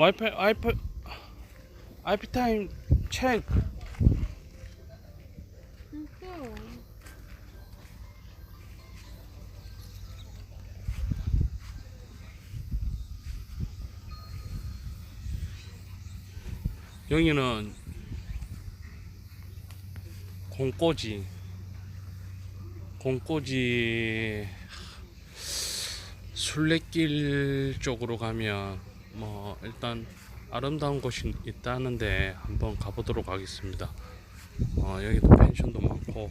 와이파이 와이파이 IP 타임 체크. 여기는 공꼬지 공꼬지 순례길 쪽으로 가면 뭐 일단 아름다운 곳이 있다는데 한번 가보도록 하겠습니다. 어, 여기도 펜션도 많고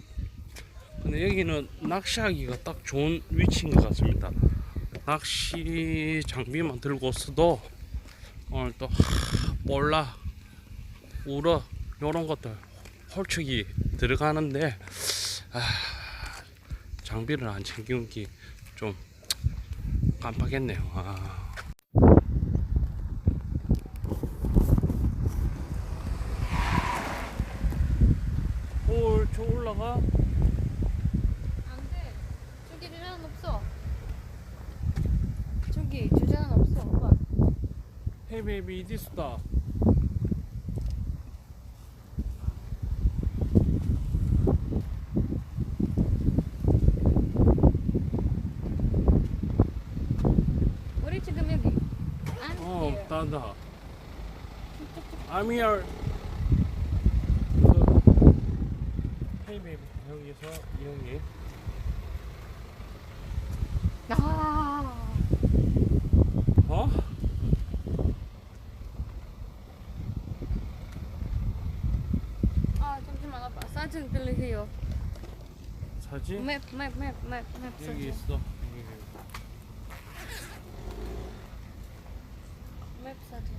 근데 여기는 낚시하기가 딱 좋은 위치인 것 같습니다. 낚시 장비만 들고 있어도 오늘 또 하, 볼라 우럭 요런 것들 홀쭉이 들어가는데 아, 장비를 안 챙기는 게좀 깜빡했네요. 아. 홀, 저 올라가? 안돼 저기 주차는 없어 저기 주차는 없어 오빠 This stuff. 우리 지금 여기 안 어, here. 따다. I'm here. Hey baby, 여기서 여기. 아 어? 아 잠시만 아빠 사진 들리세요 사진? 맵맵 맵 맵 맵 여기 사진 있어. 여기. 맵 사진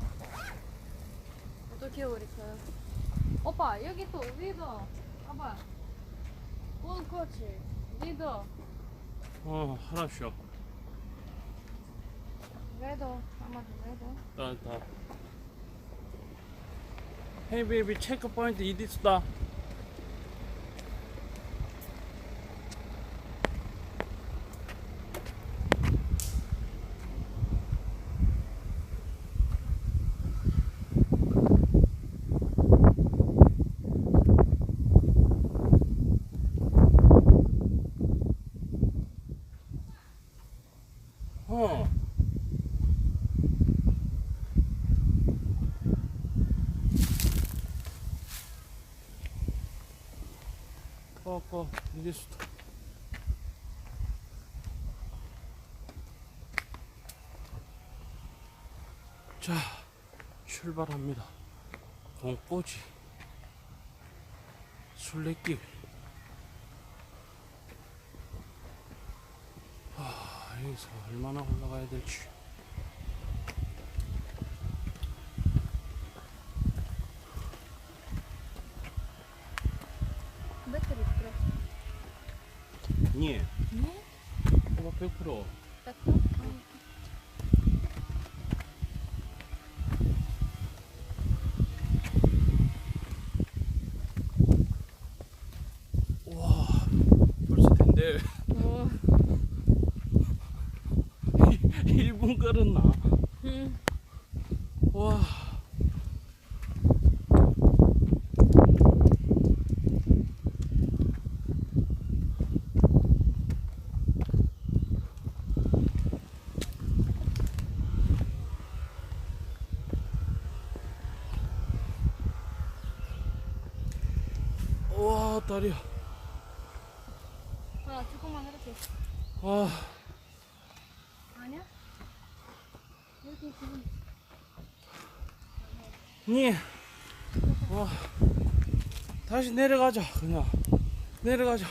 어떻게 오릴까요? 오빠 여기 또 위도 아빠 원 코치 위도 어, 하나쇼. 레도 아마도 레도 따다. Hey baby, 체크 포인트 it is the. 어. 꺼꺼 이제 수자 출발합니다. 공꼬지. 순례길. 아 여기서 얼마나 올라가야 될지 배터리 들어 니 네? 호박 100%딱와 벌써 텐데 어. 1분 걸었나 음. 와 와 다리야 하나 조금만 이렇게 아 아니야? 여기 지금 니, 와, 다시 내려가자, 그냥. 내려가자.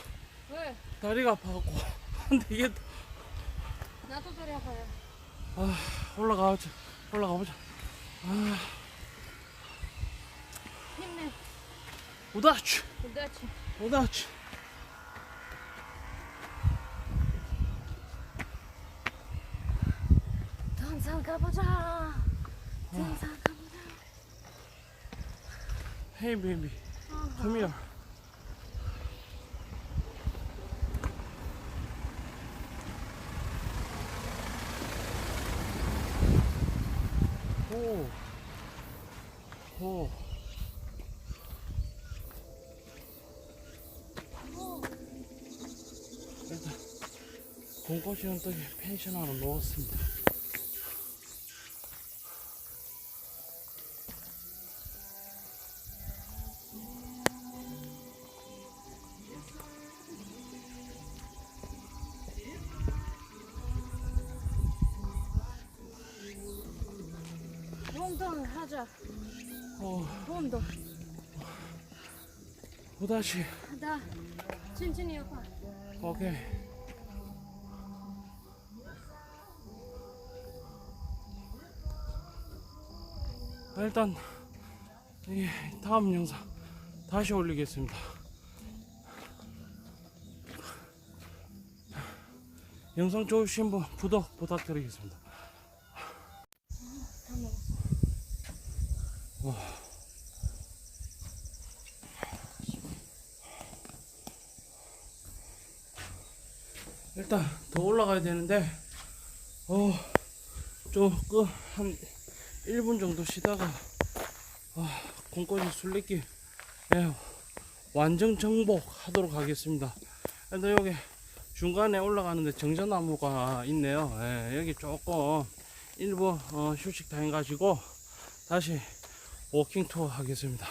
왜? 다리가 아파갖고. 안 되겠다. 나도 다리 아파요 아, 올라가보자. 올라가보자. 아, 힘내 우다치, 우다치. 등산 가보자 등산 가보자 Hey, baby. Come here. 오, 오. 공꽃이 언덕에 펜션 하나 놓았습니다. 운동을 하자. 어, 운동. 또다시 나 천천히 오빠. 오케이. 일단 이 다음 영상 다시 올리겠습니다. 영상 좋으신 분 구독 부탁드리겠습니다. 일단 더 올라가야 되는데 어 조금 한 1분 정도 쉬다가 아, 공권이 술래길 예, 완전 정복하도록 하겠습니다. 일단 여기 중간에 올라가는데 정전나무가 있네요. 예, 여기 조금 일부 어, 휴식 타임 가지고 다시 워킹 투어 하겠습니다.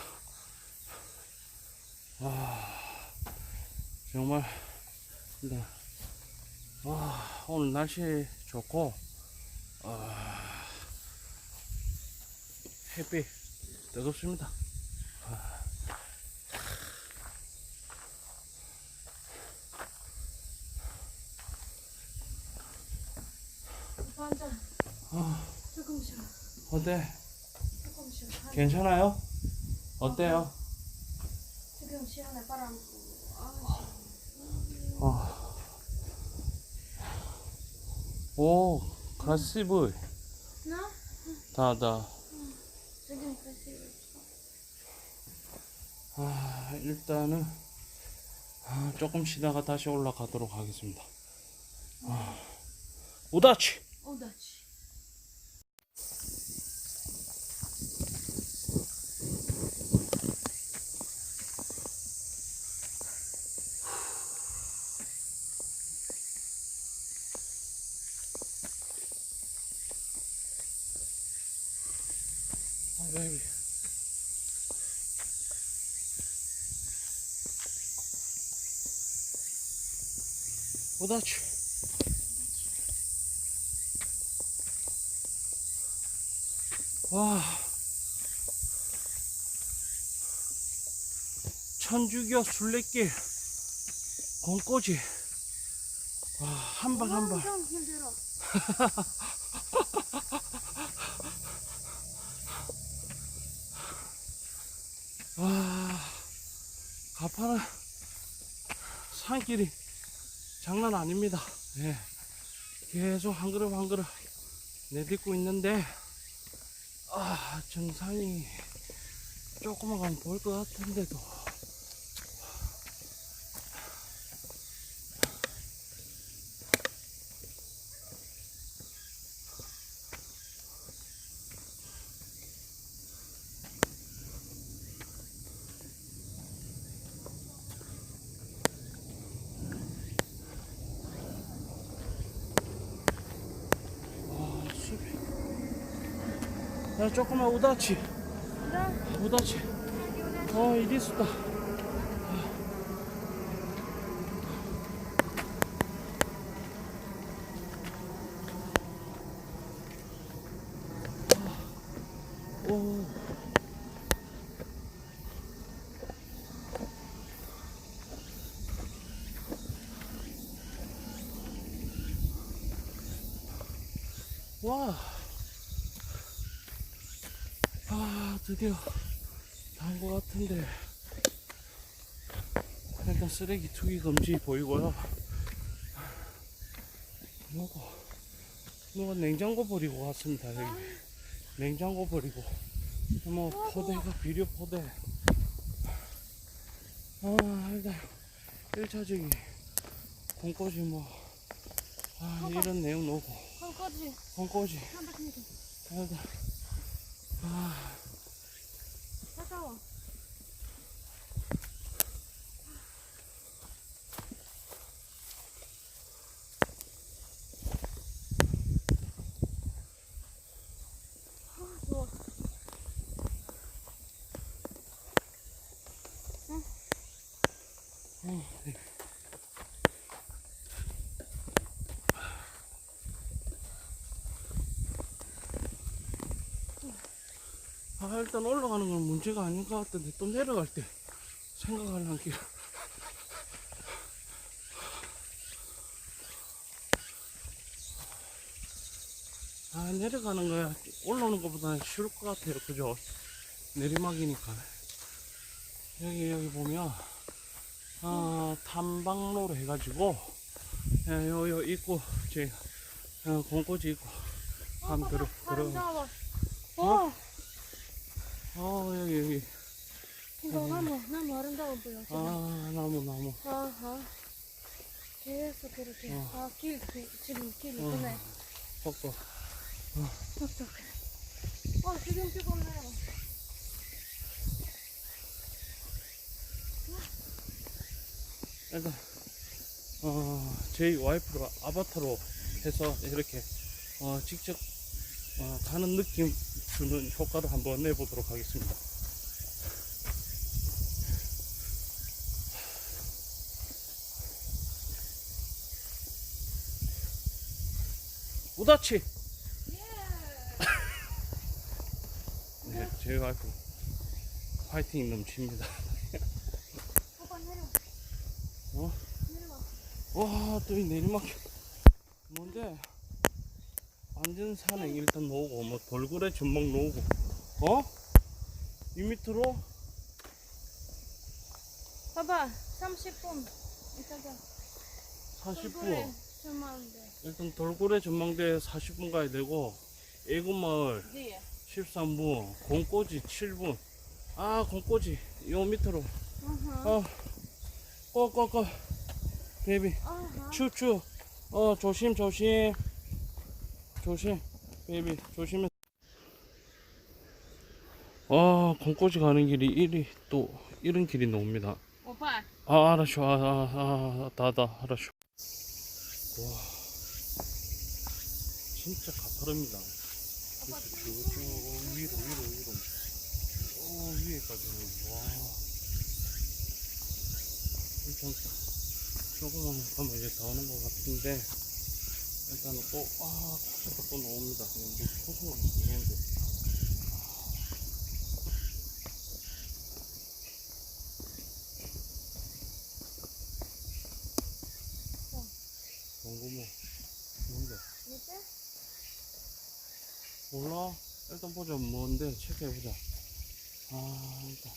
와 정말 일단 와, 오늘 날씨 좋고, 아, 햇빛 뜨겁습니다. 조금 쉬어. 어때? 조금 쉬어. 한- 괜찮아요? 어때요? 지금 시원해 바람. 아, 어. 오, 크라시브. 나 다, 다. 지금 다시. 아, 일단은, 아, 조금 쉬다가 다시 올라가도록 하겠습니다. 아, 우다치! 오다치. 우다치. 와. 천주교 순례길 와, 한발 한 발. 엄청 힘들어. 와, 가파른 산길이 장난 아닙니다. 예. 계속 한 걸음 한 걸음 내딛고 있는데, 아, 정상이 조금만 가면 보일 것 같은데도. 조금만 우다치. 나 우다치. 어, 이리 숲다. 오. 와. 아, 드디어 다온 것 같은데. 일단 쓰레기 투기 금지 보이고요. 뭐고, 누가 냉장고 버리고 갔습니다, 여기. 냉장고 버리고. 뭐, 포대가 비료 포대. 아, 일단, 1차적인 공꼬지 뭐, 아, 이런 내용 놓고, 공꼬지. 300m. 일단, 아, 到 아, 일단 올라가는 건 문제가 아닌 것 같은데 또 내려갈 때 생각하려는 게 아, 내려가는 거야. 올라오는 것보다는 쉬울 것 같아요. 그죠? 내리막이니까. 여기, 여기 보면, 어, 탐방로로 해가지고, 예, 요, 요, 있고, 제, 어, 공고지 있고, 한번 들어, 들어. 잡아. 어? 어, 어, 여기, 여기. 이거 나무, 나무 아름다워 보여. 지금. 아, 나무, 나무. 아하. 계속 이렇게. 어. 아, 길, 길, 지금 길 어. 이쁘네. 꺾어. 어떡해. 어, 지금 피곤해요. 일단, 어, 저희 와이프가 아바타로 해서 이렇게, 어, 직접, 어, 가는 느낌 주는 효과를 한번 내보도록 하겠습니다. 우다치! 네, 저희 와이프 파이팅 넘칩니다. 어? 와, 또 이 내리막. 뭔데? 완전 산에 일단 놓고, 뭐 돌고래 전망 놓고, 어? 이 밑으로? 봐봐, 30분. 이따가. 40분. 좀 많은데. 일단 돌고래 전망대 40분 가야 되고, 애구마을 뒤에. 13분, 공꼬지 7분. 아, 공꼬지. 요 밑으로. 어. 베이비. 아하. 추추. 어, 조심, 조심. 조심. 베이비, 조심해. 와, 공꼬지 가는 길이 이리 또 이런 길이 나옵니다. 오빠. 아, 알았쇼. 아, 아, 아, 다, 다, 알았쇼. 와. 진짜 가파릅니다. 오빠. 쭉, 쭉 위로, 위로, 위로. 쭉 위에까지는, 와. 일단, 조금만 가면 이제 다 오는 것 같은데, 일단은 또, 아, 코스가 또 나옵니다. 뭐, 코스가 나오는데. 공구모, 뭔데? 밑에? 몰라. 일단 보자. 뭔데? 체크해보자. 아, 일단.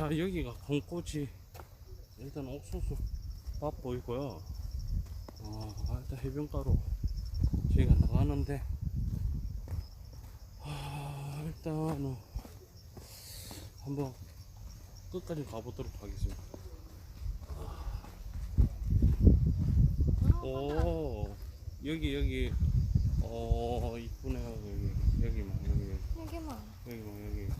자, 여기가 공꼬지. 일단 옥수수 밭 보이고요. 어, 일단 해변가로 저희가 나가는데, 아, 일단은 한번 끝까지 가보도록 하겠습니다. 오, 여기 여기 어 이쁘네 여기 여기만 여기 여기만. 여기만 여기.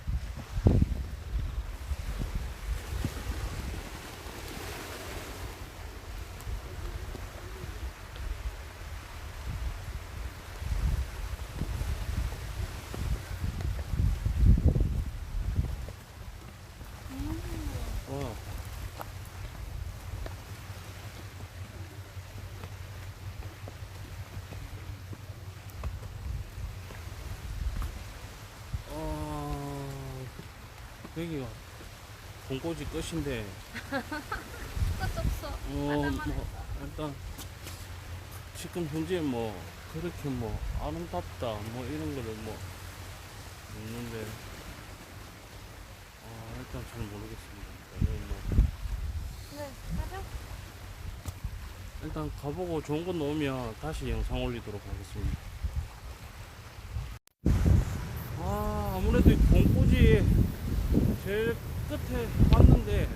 여기가 공고지 끝인데, 끝 없어. 어, 뭐, 일단, 지금 현재 뭐, 그렇게 뭐, 아름답다, 뭐, 이런 거를 뭐, 없는데, 아, 일단 잘 모르겠습니다. 뭐, 네, 가자. 일단 가보고 좋은 거 나오면 다시 영상 올리도록 하겠습니다. 아, 아무래도 이 공꼬지 제일 끝에 왔는데.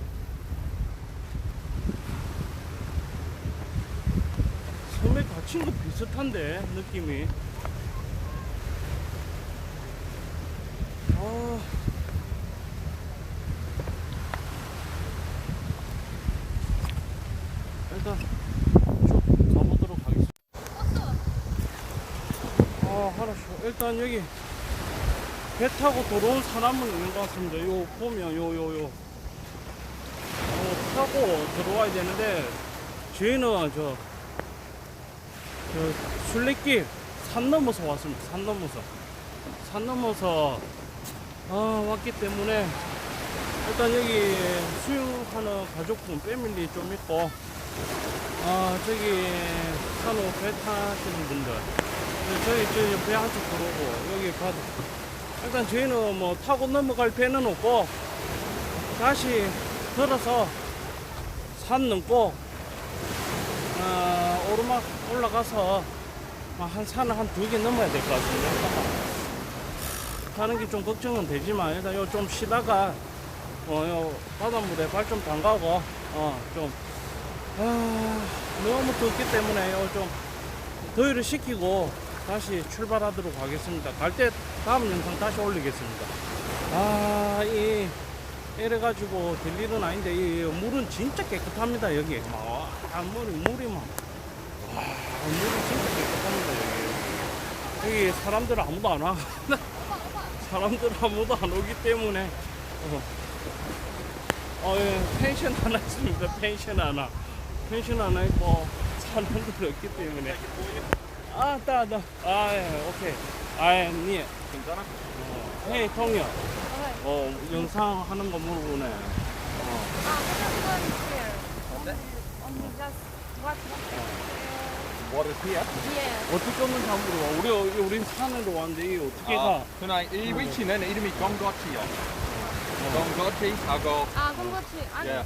섬에 갇힌 거 비슷한데 느낌이. 아. 일단 쭉 가보도록 하겠습니다. 아 하나씩 일단 여기 배 타고 들어온 사람은 있는 것 같습니다. 요 보면 요 요요. 어, 타고 들어와야 되는데 저희는 저, 저 순례길 산 넘어서 왔습니다. 산 넘어서. 산 넘어서 아, 왔기 때문에 일단 여기 수영하는 가족분 패밀리 좀 있고 아 저기 산호 배 타시는 분들. 저희 저희 배 한쪽 들어오고 여기 바다 일단 저희는 뭐 타고 넘어갈 배는 없고 다시 걸어서 산 넘고 어, 오르막 올라가서 한 산을 한 두 개 넘어야 될 것 같은데 가는 게 좀 걱정은 되지만 일단 요 좀 쉬다가 어, 요 바닷물에 발 좀 담가고 어좀 아, 너무 덥기 때문에 요좀 더위를 식히고 다시 출발하도록 하겠습니다. 갈 때 다음 영상 다시 올리겠습니다. 아, 이 이래 가지고 될 일은 아닌데 이 물은 진짜 깨끗합니다 여기 막 아, 물이 물이 막 와, 물이 진짜 깨끗합니다 여기 여기 사람들 아무도 안 와. 사람들 아무도 안 오기 때문에 어, 어 예, 펜션 하나 있습니다 펜션 하나 펜션 하나 있고 사람들 없기 때문에 아, 따, 따. 아, 예, 오케이. 아, 예, 니. 괜찮아? 어, 헤이. Okay. 어, 영상 하는 거 물어보네. 어. Ah, here. Only, only just what? What is here? Yeah. 어떻게 하면 다 물어봐. 우리, 우리 산으로 왔는데, 이게 어떻게 아, 가? 그날 이 위치는 이름이 건거치요. 건거치하고 Ah, Gonggochi. I yeah,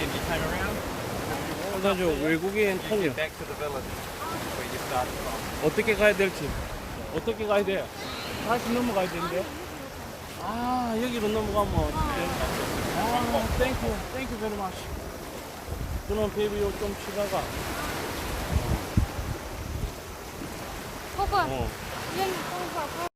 and you came around. 저 외국인 from. 어떻게 가야 될지. 어떻게 가야 돼요? 다시 넘어가야 되는데. 아, 여기로 넘어가면 아, 땡큐. 땡큐 베리 마시. 그럼 베이비 요좀 쉬다가. 어.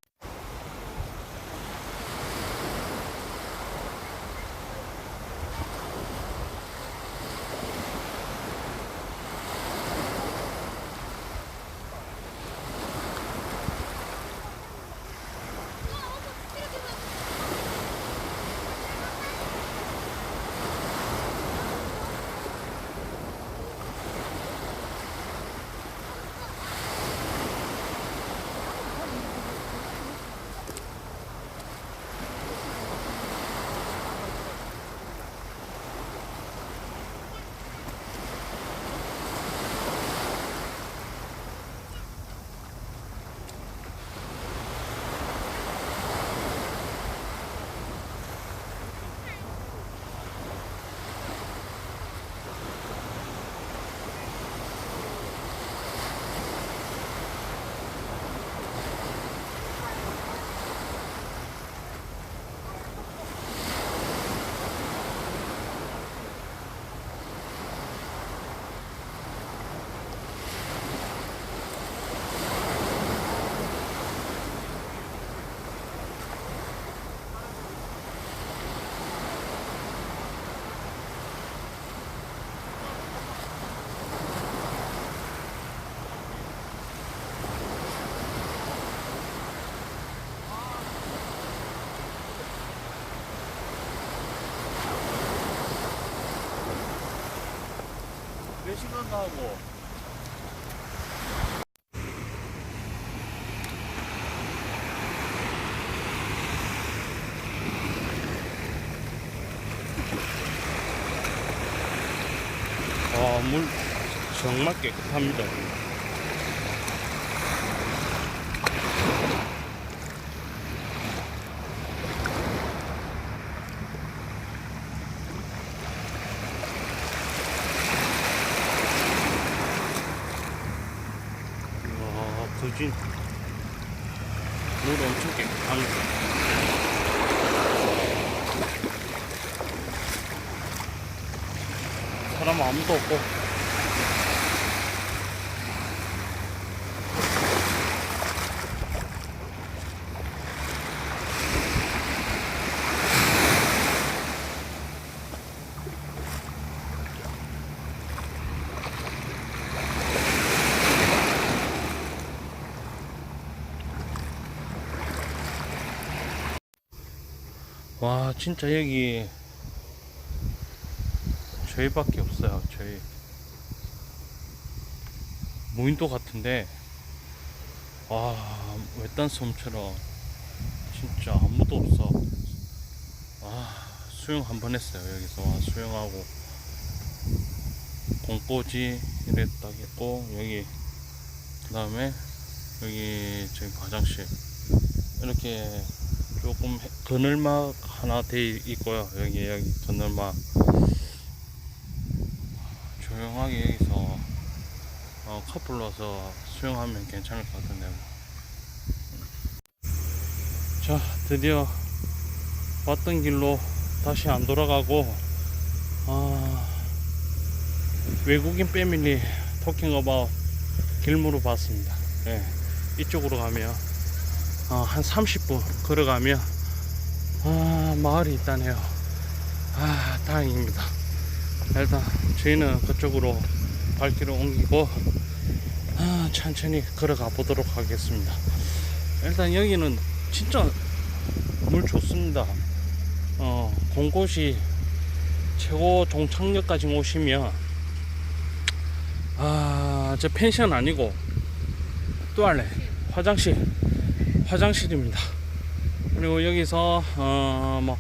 가고? 아, 물 정말 깨끗합니다. 와, 거진. 물 엄청 깨끗합니다. 사람 아무도 없고 와 진짜 여기 저희밖에 없어요 저희. 무인도 같은데. 와 외딴 섬처럼 진짜 아무도 없어. 와 수영 한 번 했어요 여기서. 와 수영하고. 공꼬지 이랬다 했고 여기 그 다음에 여기 저기 화장실. 이렇게 조금 해- 그늘막 하나 돼 있고요. 여기 여기 그늘막. 조용하게 여기서 어, 커플로서 수영하면 괜찮을 것 같은데요. 자 드디어 왔던 길로 다시 안 돌아가고 아, 외국인 패밀리 토킹 어바웃 길무로 봤습니다. 예, 이쪽으로 가면. 어, 한 30분 걸어가면 아, 마을이 있다네요. 아 다행입니다. 일단 저희는 그쪽으로 발길을 옮기고 아, 천천히 걸어가 보도록 하겠습니다. 일단 여기는 진짜 물 좋습니다. 어, 공곳이 최고 종착역까지 오시면 아, 저 펜션 아니고 또 할래. 화장실 화장실입니다. 그리고 여기서 어 뭐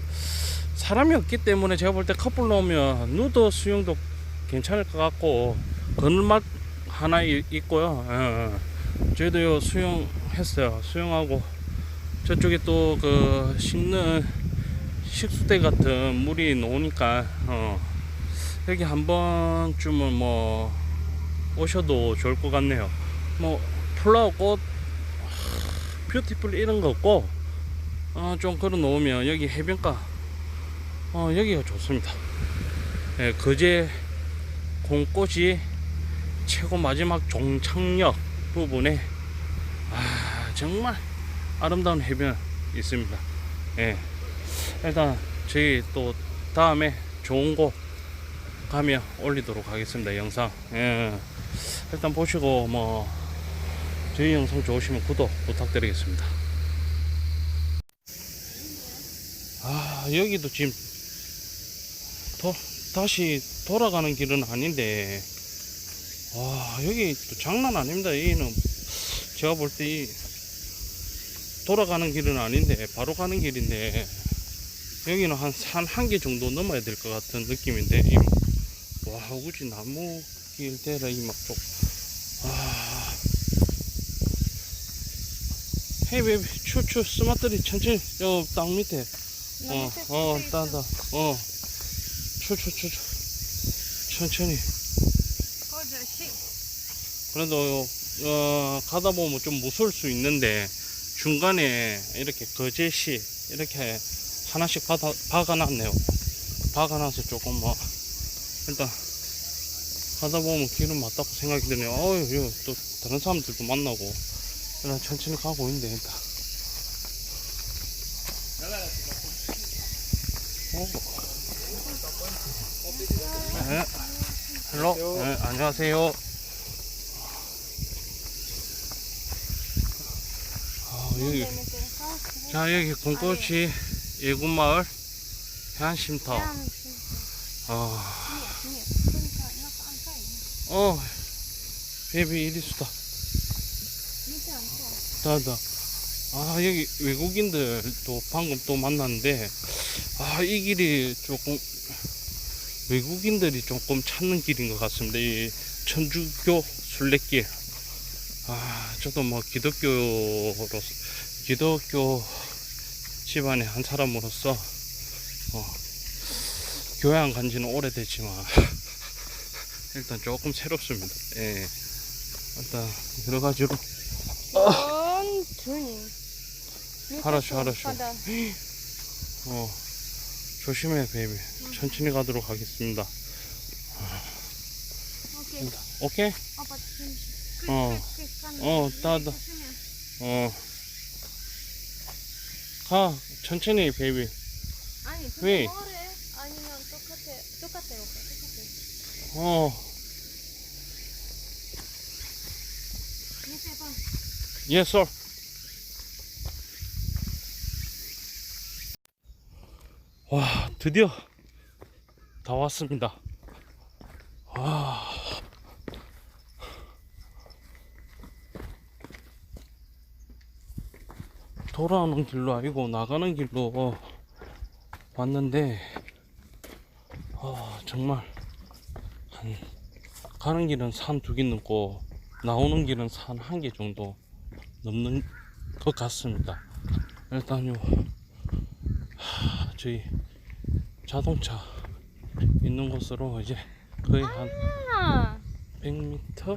사람이 없기 때문에 제가 볼 때 커플로 오면 누드 수영도 괜찮을 것 같고 그늘맛 하나 이- 있고요. 예, 저희도 요 수영했어요. 수영하고 저쪽에 또그 씻는 식수대 같은 물이 나오니까 어 여기 한 번쯤은 뭐 오셔도 좋을 것 같네요. 뭐 플라워 꽃 뷰티풀 이런 거 없고 어, 좀 걸어 놓으면 여기 해변가 어, 여기가 좋습니다. 예, 거제 공꽃이 최고 마지막 종착역 부분에 아, 정말 아름다운 해변 있습니다. 예. 일단 저희 또 다음에 좋은 곳 가면 올리도록 하겠습니다. 영상. 예. 일단 보시고 뭐 저희 영상 좋으시면 구독 부탁드리겠습니다. 아 여기도 지금 도, 다시 돌아가는 길은 아닌데 와 여기 또 장난 아닙니다. 여기는 제가 볼때이 돌아가는 길은 아닌데 바로 가는 길인데 여기는 한 산 한 개 정도 넘어야 될 것 같은 느낌인데 이, 와 우지 나무 길 대라 이막 쪽 헤이 베이비 추추 스마트리 천천히 저땅 밑에 어, 어, 따다. 어. 추추추추. 천천히. 그래도, 어, 가다 보면 좀 무서울 수 있는데, 중간에 이렇게 거제시, 이렇게 하나씩 박아, 박아놨네요. 박아놔서 조금 뭐, 일단, 가다 보면 길은 맞다고 생각이 드네요. 어휴, 또 다른 사람들도 만나고, 일단 천천히 가고 있는데, 일단. 네. 헬로. 네, 안녕하세요. 아, 여기, 자, 여기 공꽃이 예군마을 해안쉼터. 아, 어, 베이비 이리 수다. 다다. 아, 여기 외국인들도 방금 또 만났는데, 아, 이 길이 조금, 외국인들이 조금 찾는 길인 것 같습니다. 이 천주교 순례길. 아, 저도 뭐 기독교로서, 기독교 집안의 한 사람으로서, 어, 안간 지는 오래됐지만, 일단 조금 새롭습니다. 예. 일단, 여러 가지로. Two. 알았어, 알았어. 어, 조심해, 베이비. 천천히 가도록 하겠습니다. 오케이. 오케이? 아빠 조심. 어. 어, 따다. 어. 가, 천천히, 베이비. 아니, 왜? 아니면 똑같아. 똑같아요. 똑같아. 어, yes, sir. 와, 드디어 다 왔습니다. 와. 돌아오는 길로 아니고 나가는 길로 왔는데, 아, 정말, 한, 가는 길은 산 두 개 넘고, 나오는 길은 산 한 개 정도 넘는 것 같습니다. 일단요, 하, 저희 자동차 있는 곳으로 이제 거의 한 아, 100m?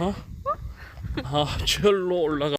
어? 아, 절로 올라가